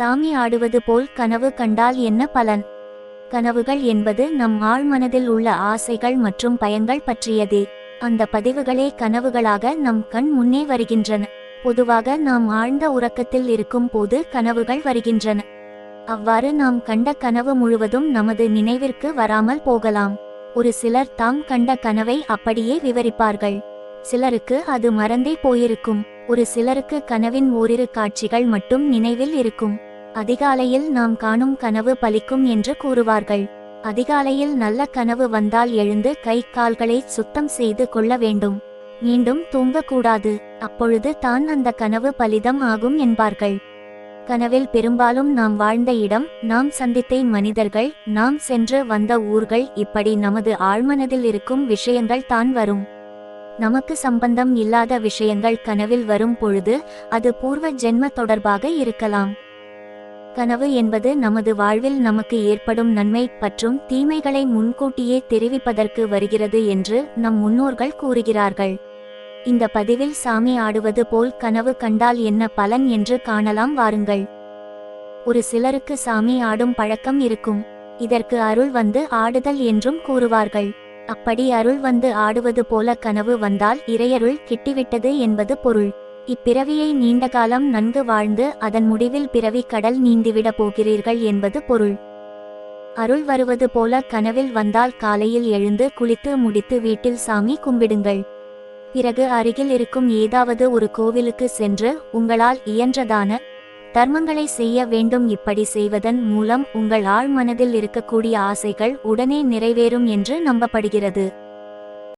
சாமி ஆடுவது போல் கனவு கண்டால் என்ன பலன்? கனவுகள் என்பது நம் ஆழ்மனதில் உள்ள ஆசைகள் மற்றும் பயங்கள் பற்றியதே. அந்த பதிவுகளே கனவுகளாக நம் கண் முன்னே வருகின்றன. பொதுவாக நாம் ஆழ்ந்த உறக்கத்தில் இருக்கும் போது கனவுகள் வருகின்றன. அவ்வாறு நாம் கண்ட கனவு முழுவதும் நமது நினைவிற்கு வராமல் போகலாம். ஒரு சிலர் தாம் கண்ட கனவை அப்படியே விவரிப்பார்கள். சிலருக்கு அது மறந்தே போயிருக்கும். ஒரு சிலருக்கு கனவின் ஓரிரு காட்சிகள் மட்டும் நினைவில் இருக்கும். அதிகாலையில் நாம் காணும் கனவு பலிக்கும் என்று கூறுவார்கள். அதிகாலையில் நல்ல கனவு வந்தால் எழுந்து கை கால்களை சுத்தம் செய்து கொள்ள வேண்டும். மீண்டும் தூங்கக்கூடாது. அப்பொழுது தான் அந்த கனவு பலிதம் ஆகும் என்பார்கள். கனவில் பெரும்பாலும் நாம் வாழ்ந்த இடம் நாம் சந்தித்த மனிதர்கள் நாம் சென்று வந்த ஊர்கள் இப்படி நமது ஆழ்மனதில் இருக்கும் விஷயங்கள் தான் வரும். நமக்கு சம்பந்தம் இல்லாத விஷயங்கள் கனவில் வரும் பொழுது அது பூர்வ ஜென்ம தொடர்பாக இருக்கலாம். கனவு என்பது நமது வாழ்வில் நமக்கு ஏற்படும் நன்மை மற்றும் தீமைகளை முன்கூட்டியே தெரிவிப்பதற்கு வருகிறது என்று நம் முன்னோர்கள் கூறுகிறார்கள். இந்த பதிவில் சாமி ஆடுவது போல் கனவு கண்டால் என்ன பலன் என்று காணலாம் வாருங்கள். ஒரு சிலருக்கு சாமி ஆடும் பழக்கம் இருக்கும். இதற்கு அருள் வந்து ஆடுதல் என்றும் கூறுவார்கள். அப்படி அருள் வந்து ஆடுவது போல கனவு வந்தால் இறையருள் கிட்டிவிட்டது என்பது பொருள். இப்பிறவியை நீண்ட காலம் நன்கு வாழ்ந்து அதன் முடிவில் பிறவி கடல் நீந்திவிடப் போகிறீர்கள் என்பது பொருள். அருள் வருவது போல கனவில் வந்தால் காலையில் எழுந்து குளித்து முடித்து வீட்டில் சாமி கும்பிடுங்கள். பிறகு அருகில் இருக்கும் ஏதாவது ஒரு கோவிலுக்கு சென்று உங்களால் இயன்றதான தர்மங்களை செய்ய வேண்டும். இப்படி செய்வதன் மூலம் உங்கள் ஆழ்மனதில் இருக்கக்கூடிய ஆசைகள் உடனே நிறைவேறும் என்று நம்பப்படுகிறது.